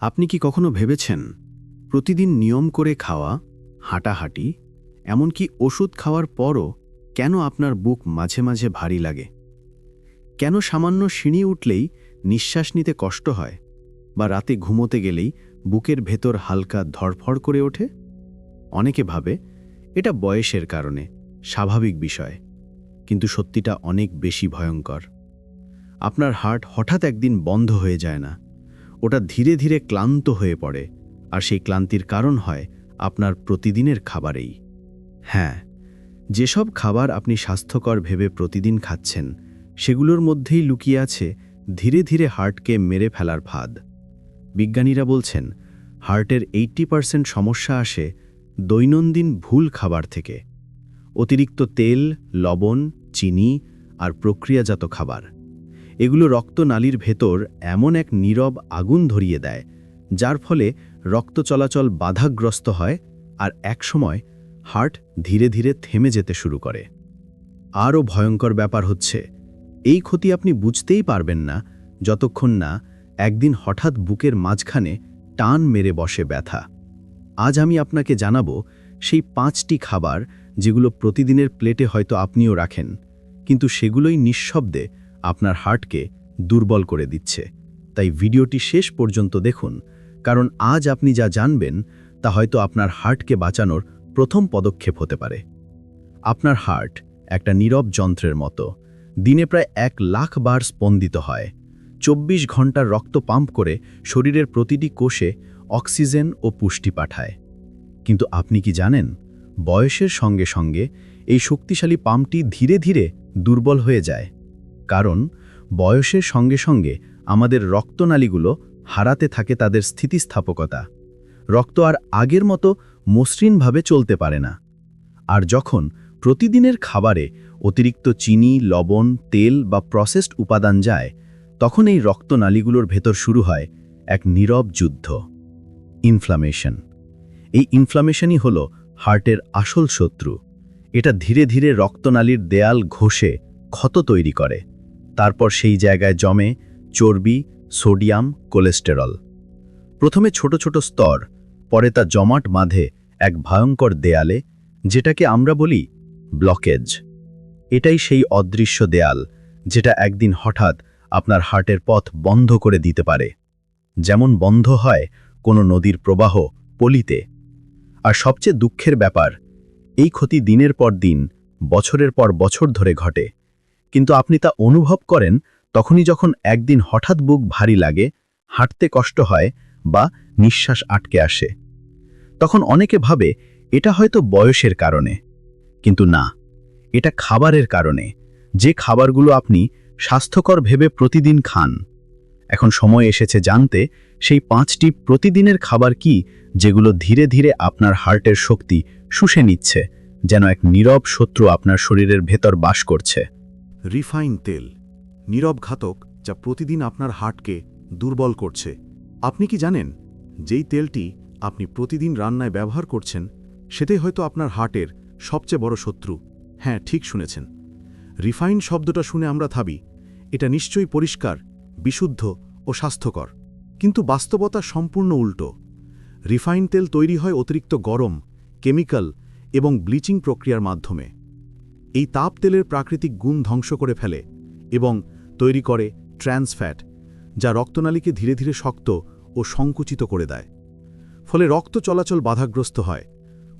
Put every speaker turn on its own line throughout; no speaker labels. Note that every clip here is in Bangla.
আপনি কি কখনো ভেবেছেন প্রতিদিন নিয়ম করে খাওয়া, হাঁটাহাঁটি, এমনকি ওষুধ খাওয়ার পরও কেন আপনার বুক মাঝে মাঝে ভারী লাগে? কেন সামান্য সিঁড়ি উঠলেই নিঃশ্বাস নিতে কষ্ট হয় বা রাতে ঘুমোতে গেলেই বুকের ভেতর হালকা ধড়ফড় করে ওঠে? অনেকে ভাবে এটা বয়সের কারণে, স্বাভাবিক বিষয়, কিন্তু সত্যিটা অনেক বেশি ভয়ঙ্কর। আপনার হার্ট হঠাৎ একদিন বন্ধ হয়ে যায় না। ওটা ধীরে ধীরে ক্লান্ত হয়ে পড়ে, আর সেই ক্লান্তির কারণ হয় আপনার প্রতিদিনের খাবারেই। হ্যাঁ যেসব খাবার আপনি স্বাস্থ্যকর ভেবে প্রতিদিন খাচ্ছেন, সেগুলোর মধ্যেই লুকিয়ে আছে ধীরে ধীরে হার্টকে মেরে ফেলার ফাঁদ। বিজ্ঞানীরা বলছেন, হার্টের এইট্টি পার্সেন্ট সমস্যা আসে দৈনন্দিন ভুল খাবার থেকে। অতিরিক্ত তেল, লবণ, চিনি আর প্রক্রিয়াজাত খাবার। এগুলো রক্তনালীর ভেতর এমন এক নীরব আগুন ধরিয়ে দেয়, যার ফলে রক্ত চলাচল বাধাগ্রস্ত হয় আর একসময় হার্ট ধীরে ধীরে থেমে যেতে শুরু করে। আরও ভয়ঙ্কর ব্যাপার হচ্ছে, এই ক্ষতি আপনি বুঝতেই পারবেন না যতক্ষণ না একদিন হঠাৎ বুকের মাঝখানে টান মেরে বসে ব্যথা। আজ আমি আপনাকে জানাব সেই পাঁচটি খাবার যেগুলো প্রতিদিনের প্লেটে হয়তো আপনিও রাখেন, কিন্তু সেগুলোই নিঃশব্দে আপনার হার্টকে দুর্বল করে দিচ্ছে। তাই ভিডিওটি শেষ পর্যন্ত দেখুন, কারণ আজ আপনি যা জানবেন, তা হয়তো আপনার হার্টকে বাঁচানোর প্রথম পদক্ষেপ হতে পারে। আপনার হার্ট একটা নীরব যন্ত্রের মতো, দিনে প্রায় এক লাখ বার স্পন্দিত হয়। চব্বিশ ঘণ্টার রক্ত পাম্প করে শরীরের প্রতিটি কোষে অক্সিজেন ও পুষ্টি পাঠায়। কিন্তু আপনি কি জানেন, বয়সের সঙ্গে সঙ্গে এই শক্তিশালী পাম্পটি ধীরে ধীরে দুর্বল হয়ে যায়। কারণ বয়সের সঙ্গে সঙ্গে আমাদের রক্তনালীগুলো হারাতে থাকে তাদের স্থিতিস্থাপকতা। রক্ত আর আগের মতো মসৃণভাবে চলতে পারে না। আর যখন প্রতিদিনের খাবারে অতিরিক্ত চিনি, লবণ, তেল বা প্রসেসড উপাদান যায়, তখন এই রক্তনালীগুলোর ভেতর শুরু হয় এক নীরব যুদ্ধ। ইনফ্লামেশন এই ইনফ্লামেশনই হল হার্টের আসল শত্রু। এটা ধীরে ধীরে রক্তনালীর দেয়াল ঘষে ক্ষত তৈরি করে। তারপর সেই জায়গায় জমে চর্বি, সোডিয়াম, কোলেস্টেরল। প্রথমে ছোট ছোট স্তর, পরে তা জমাট বাঁধে এক ভয়ঙ্কর দেয়ালে, যেটাকে আমরা বলি ব্লকেজ। এটাই সেই অদৃশ্য দেয়াল, যেটা একদিন হঠাৎ আপনার হার্টের পথ বন্ধ করে দিতে পারে। যেমন বন্ধ হয় কোনো নদীর প্রবাহ, পলিতে। আর সবচেয়ে দুঃখের ব্যাপার, এই ক্ষতি দিনের পর দিন, বছরের পর বছর ধরে ঘটে। কিন্তু আপনি তা অনুভব করেন তখনই যখন একদিন হঠাৎ বুক ভারী লাগে, হাঁটতে কষ্ট হয় বা নিঃশ্বাস আটকে আসে। তখন অনেকে ভাবে, এটা হয়তো বয়সের কারণে। কিন্তু না, এটা খাবারের কারণে। যে খাবারগুলো আপনি স্বাস্থ্যকর ভেবে প্রতিদিন খান। এখন সময় এসেছে জানতে সেই পাঁচটি প্রতিদিনের খাবার কি যেগুলো ধীরে ধীরে আপনার হার্টের শক্তি শুষে নিচ্ছে, যেন এক নীরব শত্রু আপনার শরীরের ভেতর বাস করছে।
রিফাইন তেল, নীরব ঘাতক যা প্রতিদিন আপনার হার্টকে দুর্বল করছে। আপনি কি জানেন, যেই তেলটি আপনি প্রতিদিন রান্নায় ব্যবহার করছেন, সেটাই হয়তো আপনার হার্টের সবচেয়ে বড় শত্রু। হ্যাঁ ঠিক শুনেছেন। রিফাইন শব্দটা শুনে আমরা ভাবি, এটা নিশ্চয়ই পরিষ্কার, বিশুদ্ধ ও স্বাস্থ্যকর। কিন্তু বাস্তবতা সম্পূর্ণ উল্টো। রিফাইন তেল তৈরি হয় অতিরিক্ত গরম, কেমিক্যাল এবং ব্লিচিং প্রক্রিয়ার মাধ্যমে। এই তাপ তেলের প্রাকৃতিক গুণ ধ্বংস করে ফেলে এবং তৈরি করে ট্রান্সফ্যাট, যা রক্তনালীকে ধীরে ধীরে শক্ত ও সংকুচিত করে দেয়। ফলে রক্ত চলাচল বাধাগ্রস্ত হয়,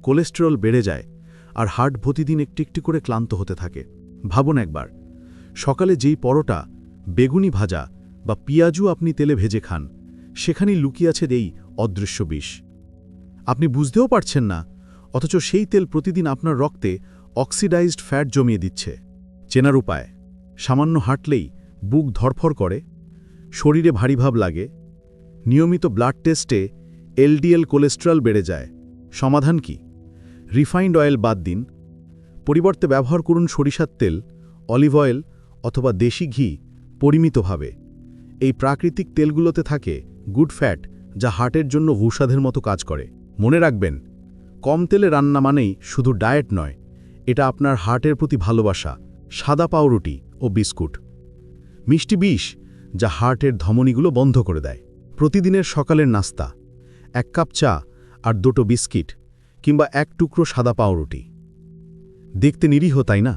কোলেস্টেরল বেড়ে যায় আর হার্ট প্রতিদিন একটি একটি করে ক্লান্ত হতে থাকে। ভাবুন একবার, সকালে যেই পরোটা, বেগুনি ভাজা বা পিয়াজু আপনি তেলে ভেজে খান, সেখানেই লুকিয়ে আছে এই অদৃশ্য বিষ। আপনি বুঝতেও পারছেন না, অথচ সেই তেল প্রতিদিন আপনার রক্তে অক্সিডাইজড ফ্যাট জমিয়ে দিচ্ছে। চেনার উপায়, সামান্য হাঁটলেই বুক ধরফর করে, শরীরে ভারী ভাব লাগে, নিয়মিত ব্লাড টেস্টে এলডিএল কোলেস্ট্রল বেড়ে যায়। সমাধান কি? রিফাইন্ড অয়েল বাদ দিন। পরিবর্তে ব্যবহার করুন সরিষার তেল, অলিভ অয়েল অথবা দেশি ঘি পরিমিতভাবে। এই প্রাকৃতিক তেলগুলোতে থাকে গুড ফ্যাট, যা হার্টের জন্য ঔষধের মতো কাজ করে। মনে রাখবেন, কম তেলে রান্না মানেই শুধু ডায়েট নয় এটা আপনার হার্টের প্রতি ভালোবাসা, সাদা পাউরুটি ও বিস্কুট। মিষ্টি বিষ, যা হার্টের ধমনীগুলো বন্ধ করে দেয়। প্রতিদিনের সকালের নাস্তা, এক কাপ চা আর দুটো বিস্কিট কিংবা এক টুকরো সাদা পাউরুটি। দেখতে নিরীহ, তাই না?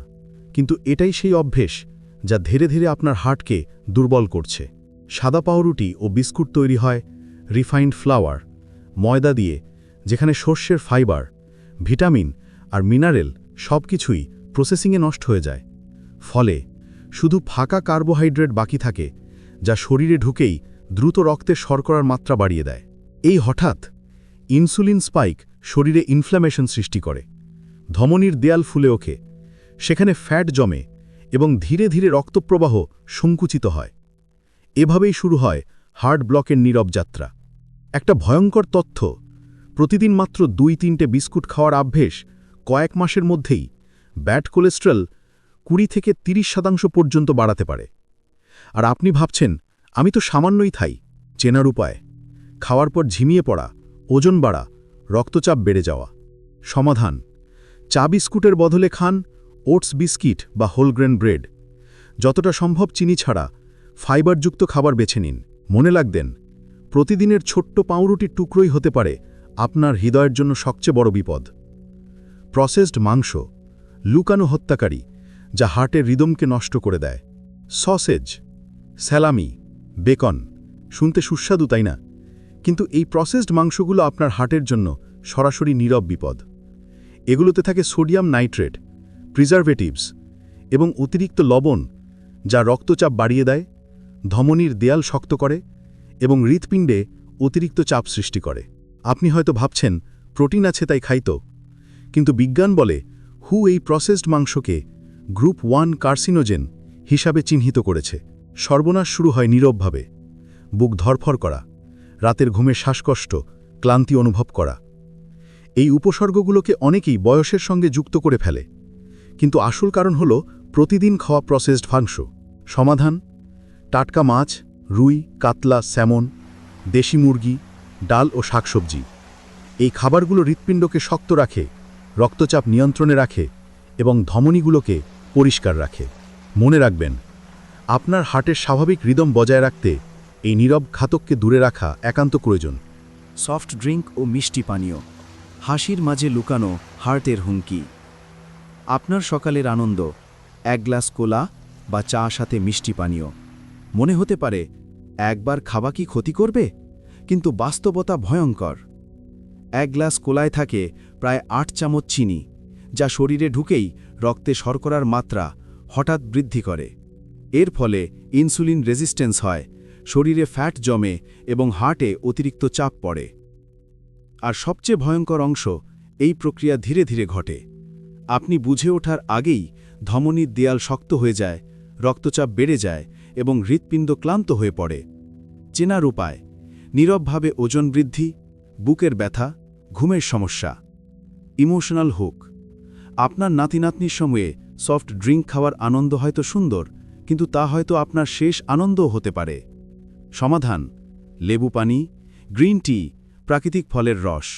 কিন্তু এটাই সেই অভ্যেস যা ধীরে ধীরে আপনার হার্টকে দুর্বল করছে। সাদা পাউরুটি ও বিস্কুট তৈরি হয় রিফাইন্ড ফ্লাওয়ার, ময়দা দিয়ে, যেখানে শস্যের ফাইবার, ভিটামিন আর মিনারেল সব কিছুই প্রসেসিংয়ে নষ্ট হয়ে যায়। ফলে শুধু ফাঁকা কার্বোহাইড্রেট বাকি থাকে, যা শরীরে ঢুকেই দ্রুত রক্তে শর্করার মাত্রা বাড়িয়ে দেয়। এই হঠাৎ ইনসুলিন স্পাইক শরীরে ইনফ্ল্যামেশন সৃষ্টি করে। ধমনীর দেয়াল ফুলে ওঠে। সেখানে ফ্যাট জমে এবং ধীরে ধীরে রক্তপ্রবাহ সংকুচিত হয়। এভাবেই শুরু হয় হার্ট ব্লকের নীরব যাত্রা। একটা ভয়ঙ্কর তথ্য, প্রতিদিন মাত্র দুই তিনটে বিস্কুট খাওয়ার অভ্যেস কয়েক মাসের মধ্যেই ব্যাড কোলেস্ট্রল কুড়ি থেকে ৩০ শতাংশ পর্যন্ত বাড়াতে পারে। আর আপনি ভাবছেন, আমি তো সামান্যই থাই, চেনার উপায়। খাওয়ার পর ঝিমিয়ে পড়া, ওজন বাড়া, রক্তচাপ বেড়ে যাওয়া। সমাধান, চা বিস্কুটের বদলে খান ওটস বিস্কিট বা হোলগ্রেন ব্রেড। যতটা সম্ভব চিনি ছাড়া ফাইবারযুক্ত খাবার বেছে নিন। মনে লাগবেন প্রতিদিনের ছোট্ট পাউরুটির টুকরোই হতে পারে আপনার হৃদয়ের জন্য সবচেয়ে বড় বিপদ। প্রসেসড মাংস, লুকানো হত্যাকারী, যা হার্টের রিদমকে নষ্ট করে দেয়। সসেজ, স্যালামি, বেকন, শুনতে সুস্বাদু, তাই না? কিন্তু এই প্রসেসড মাংসগুলো আপনার হার্টের জন্য সরাসরি নীরব বিপদ। এগুলোতে থাকে সোডিয়াম নাইট্রেট, প্রিজারভেটিভস এবং অতিরিক্ত লবণ, যা রক্তচাপ বাড়িয়ে দেয়, ধমনীর দেয়াল শক্ত করে এবং হৃৎপিণ্ডে অতিরিক্ত চাপ সৃষ্টি করে। আপনি হয়তো ভাবছেন, প্রোটিন আছে, তাই খাইতো কিন্তু বিজ্ঞান বলে হু এই প্রসেসড মাংসকে গ্রুপ ওয়ান কার্সিনোজেন হিসাবে চিহ্নিত করেছে। সর্বনাশ শুরু হয় নীরবভাবে। বুক ধরফর করা, রাতের ঘুমে শ্বাসকষ্ট, ক্লান্তি অনুভব করা। এই উপসর্গগুলোকে অনেকেই বয়সের সঙ্গে যুক্ত করে ফেলে। কিন্তু আসল কারণ হল প্রতিদিন খাওয়া প্রসেসড ফাংশ সমাধান, টাটকা মাছ, রুই, কাতলা, স্যামন, দেশি মুরগি, ডাল ও শাকসবজি। এই খাবারগুলো হৃৎপিণ্ডকে শক্ত রাখে রক্তচাপ নিয়ন্ত্রণে রাখে এবং ধমনীগুলোকে পরিষ্কার রাখে। মনে রাখবেন, আপনার হার্টের স্বাভাবিক রিদম বজায় রাখতে এই নীরব ঘাতককে দূরে রাখা একান্ত প্রয়োজন।
সফট ড্রিঙ্ক ও মিষ্টি পানীয়, হাসির মাঝে লুকানো হার্টের হুমকি। আপনার সকালের আনন্দ, এক গ্লাস কোলা বা চা সাথে মিষ্টি পানীয়। মনে হতে পারে, একবার খাওয়া কি ক্ষতি করবে? কিন্তু বাস্তবতা ভয়ঙ্কর। এক গ্লাস কোলায় থাকে প্রায় আট চামচ চিনি, যা শরীরে ঢুকেই রক্তে শর্করার মাত্রা হঠাৎ বৃদ্ধি করে। এর ফলে ইনসুলিন রেজিস্ট্যান্স হয়, শরীরে ফ্যাট জমে এবং হার্টে অতিরিক্ত চাপ পড়ে। আর সবচেয়ে ভয়ঙ্কর অংশ এই প্রক্রিয়া ধীরে ধীরে ঘটে। আপনি বুঝে ওঠার আগেই ধমনীর দেয়াল শক্ত হয়ে যায়, রক্তচাপ বেড়ে যায় এবং হৃৎপিণ্ড ক্লান্ত হয়ে পড়ে। চেনার উপায়, নীরবভাবে ওজন বৃদ্ধি, বুকের ব্যথা, ঘুমের সমস্যা। Emotional hook. আপনার নাতিনাতনির সময়ে সফট ড্রিঙ্ক খাওয়ার আনন্দ হয়তো সুন্দর, কিন্তু তা হয়তো আপনার শেষ আনন্দও হতে পারে। সমাধান, লেবু পানি, গ্রিন টি, প্রাকৃতিক ফলের রস।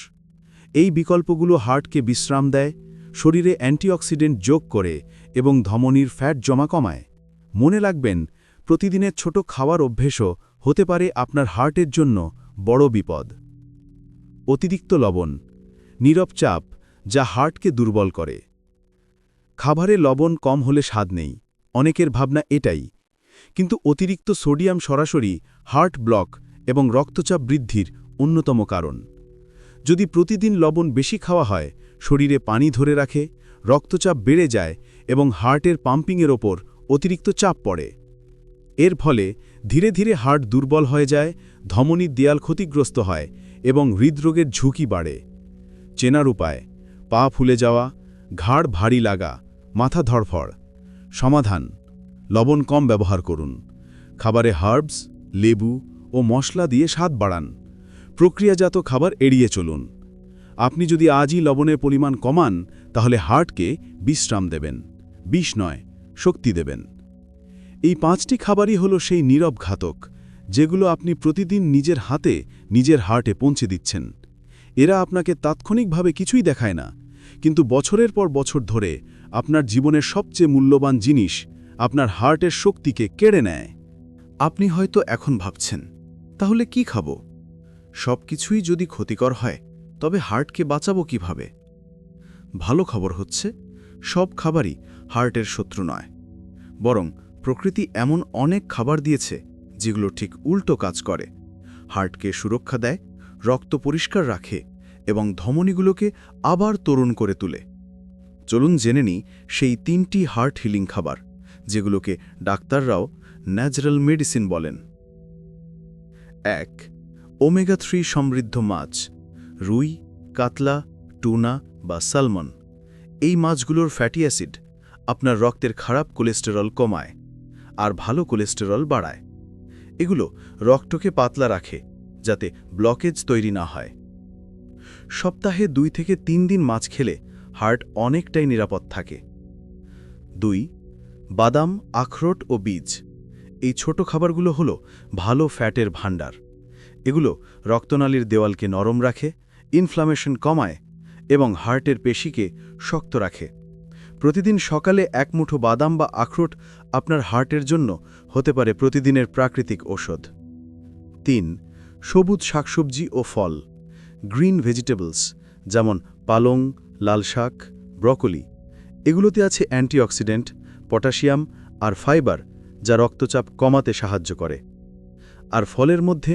এই বিকল্পগুলো হার্টকে বিশ্রাম দেয়, শরীরে অ্যান্টিঅক্সিডেন্ট যোগ করে এবং ধমনীর ফ্যাট জমা কমায়। মনে রাখবেন, প্রতিদিনের ছোট খাওয়ার অভ্যেসও হতে পারে আপনার হার্টের জন্য বড় বিপদ। অতিরিক্ত লবণ, নীরব চাপ যা হার্টকে দুর্বল করে। খাবারে লবণ কম হলে স্বাদ নেই, অনেকের ভাবনা এটাই। কিন্তু অতিরিক্ত সোডিয়াম সরাসরি হার্ট ব্লক এবং রক্তচাপ বৃদ্ধির অন্যতম কারণ। যদি প্রতিদিন লবণ বেশি খাওয়া হয়, শরীরে পানি ধরে রাখে, রক্তচাপ বেড়ে যায় এবং হার্টের পাম্পিংয়ের ওপর অতিরিক্ত চাপ পড়ে। এর ফলে ধীরে ধীরে হার্ট দুর্বল হয়ে যায়, ধমনীর দেয়াল ক্ষতিগ্রস্ত হয় এবং হৃদরোগের ঝুঁকি বাড়ে। চেনার উপায় পা ফুলে যাওয়া, ঘাড় ভারী লাগা, মাথা ধরফড় সমাধান, লবণ কম ব্যবহার করুন। খাবারে হার্বস, লেবু ও মশলা দিয়ে স্বাদ বাড়ান। প্রক্রিয়াজাত খাবার এড়িয়ে চলুন। আপনি যদি আজই লবণের পরিমাণ কমান, তাহলে হার্টকে বিশ্রাম দেবেন। বিষ নয়, শক্তি দেবেন। এই পাঁচটি খাবারই হলো সেই নীরব ঘাতক, যেগুলো আপনি প্রতিদিন নিজের হাতে, নিজের হার্টে পৌঁছে দিচ্ছেন। এরা আপনাকে তাৎক্ষণিকভাবে কিছুই দেখায় না। কিন্তু বছরের পর বছর ধরে আপনার জীবনের সবচেয়ে মূল্যবান জিনিস আপনার হার্টের শক্তিকে কেড়ে নেয়। আপনি হয়তো এখন ভাবছেন, তাহলে কি খাব? সব কিছুই যদি ক্ষতিকর হয়, তবে হার্টকে বাঁচাবো কীভাবে? ভালো খবর হচ্ছে, সব খাবারই হার্টের শত্রু নয়। বরং প্রকৃতি এমন অনেক খাবার দিয়েছে, যেগুলো ঠিক উল্টো কাজ করে। হার্টকে সুরক্ষা দেয় রক্ত পরিষ্কার রাখে এবং ধমনীগুলোকে আবার তরুণ করে তোলে। চলুন জেনে নিই সেই তিনটি হার্ট হিলিং খাবার, যেগুলোকে ডাক্তাররাও ন্যাচারাল মেডিসিন বলেন। এক, ওমেগা থ্রি সমৃদ্ধ মাছ, রুই, কাতলা, টুনা বা সালমন। এই মাছগুলোর ফ্যাটি অ্যাসিড আপনার রক্তের খারাপ কোলেস্টেরল কমায় আর ভালো কোলেস্টেরল বাড়ায়। এগুলো রক্তকে পাতলা রাখে যাতে ব্লকেজ তৈরি না হয়। সপ্তাহে দুই থেকে তিন দিন মাছ খেলে হার্ট অনেকটাই নিরাপদ থাকে। দুই, বাদাম, আখরোট ও বীজ। এই ছোট খাবারগুলো হলো ভালো ফ্যাটের ভাণ্ডার। এগুলো রক্তনালীর দেওয়ালকে নরম রাখে ইনফ্লামেশন কমায় এবং হার্টের পেশিকে শক্ত রাখে। প্রতিদিন সকালে এক মুঠো বাদাম বা আখরোট আপনার হার্টের জন্য হতে পারে প্রতিদিনের প্রাকৃতিক ঔষধ। তিন সবুজ শাকসবজি ও ফল, গ্রিন ভেজিটেবলস যেমন পালং, লাল শাক, ব্রকলি। এগুলোতে আছে অ্যান্টিঅক্সিডেন্ট, পটাশিয়াম আর ফাইবার, যা রক্তচাপ কমাতে সাহায্য করে। আর ফলের মধ্যে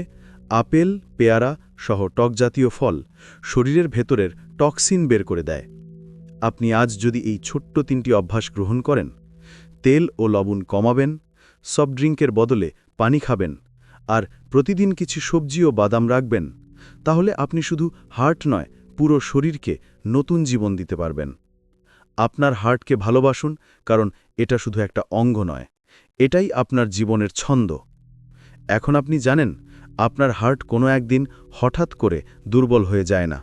আপেল, পেয়ারা সহ টকজাতীয় ফল শরীরের ভেতরের টক্সিন বের করে দেয়। আপনি আজ যদি এই ছোট্ট তিনটি অভ্যাস গ্রহণ করেন, তেল ও লবণ কমাবেন, সফট ড্রিঙ্কের বদলে পানি খাবেন আর প্রতিদিন কিছু সবজি ও বাদাম রাখবেন, তাহলে আপনি শুধু হার্ট নয়, পুরো শরীরকে নতুন জীবন দিতে পারবেন। আপনার হার্টকে ভালোবাসুন, কারণ এটা শুধু একটা অঙ্গ নয়, এটাই আপনার জীবনের ছন্দ। এখন আপনি জানেন, আপনার হার্ট কোনো একদিন হঠাৎ করে দুর্বল হয়ে যায় না।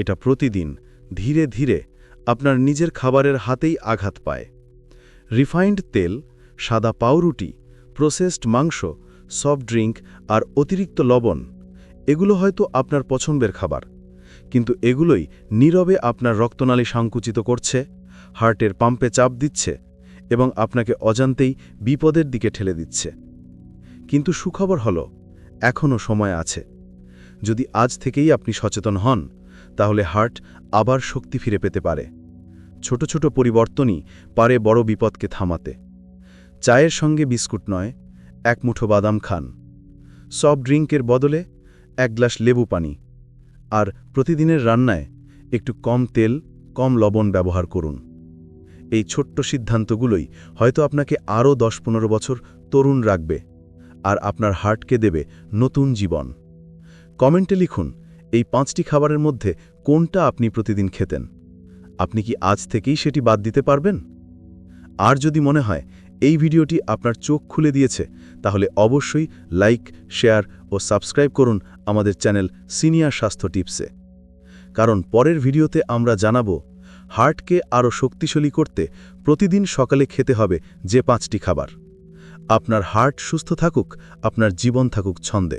এটা প্রতিদিন, ধীরে ধীরে আপনার নিজের খাবারের হাতেই আঘাত পায়। রিফাইন্ড তেল, সাদা পাউরুটি, প্রসেসড মাংস সফট ড্রিঙ্ক আর অতিরিক্ত লবণ। এগুলো হয়তো আপনার পছন্দের খাবার। কিন্তু এগুলোই নীরবে আপনার রক্তনালী সংকুচিত করছে, হার্টের পাম্পে চাপ দিচ্ছে এবং আপনাকে অজান্তেই বিপদের দিকে ঠেলে দিচ্ছে। কিন্তু সুখবর হল, এখনও সময় আছে। যদি আজ থেকেই আপনি সচেতন হন, তাহলে হার্ট আবার শক্তি ফিরে পেতে পারে। ছোট ছোট পরিবর্তনই পারে বড় বিপদকে থামাতে। চায়ের সঙ্গে বিস্কুট নয় এক মুঠো বাদাম খান। সফট ড্রিঙ্কের বদলে এক গ্লাস লেবু পানি। আর প্রতিদিনের রান্নায় একটু কম তেল, কম লবণ ব্যবহার করুন। এই ছোট্ট সিদ্ধান্তগুলোই হয়তো আপনাকে আরও দশ পনেরো বছর তরুণ রাখবে আর আপনার হার্টকে দেবে নতুন জীবন। কমেন্টে লিখুন, এই পাঁচটি খাবারের মধ্যে কোনটা আপনি প্রতিদিন খেতেন? আপনি কি আজ থেকেই সেটি বাদ দিতে পারবেন? আর যদি মনে হয় এই ভিডিওটি আপনার চোখ খুলে দিয়েছে, তাহলে অবশ্যই লাইক, শেয়ার ও সাবস্ক্রাইব করুন আমাদের চ্যানেল সিনিয়র স্বাস্থ্য টিপসে। কারণ পরের ভিডিওতে আমরা জানাব, হার্টকে আরও শক্তিশালী করতে প্রতিদিন সকালে খেতে হবে যে পাঁচটি খাবার। আপনার হার্ট সুস্থ থাকুক, আপনার জীবন থাকুক ছন্দে।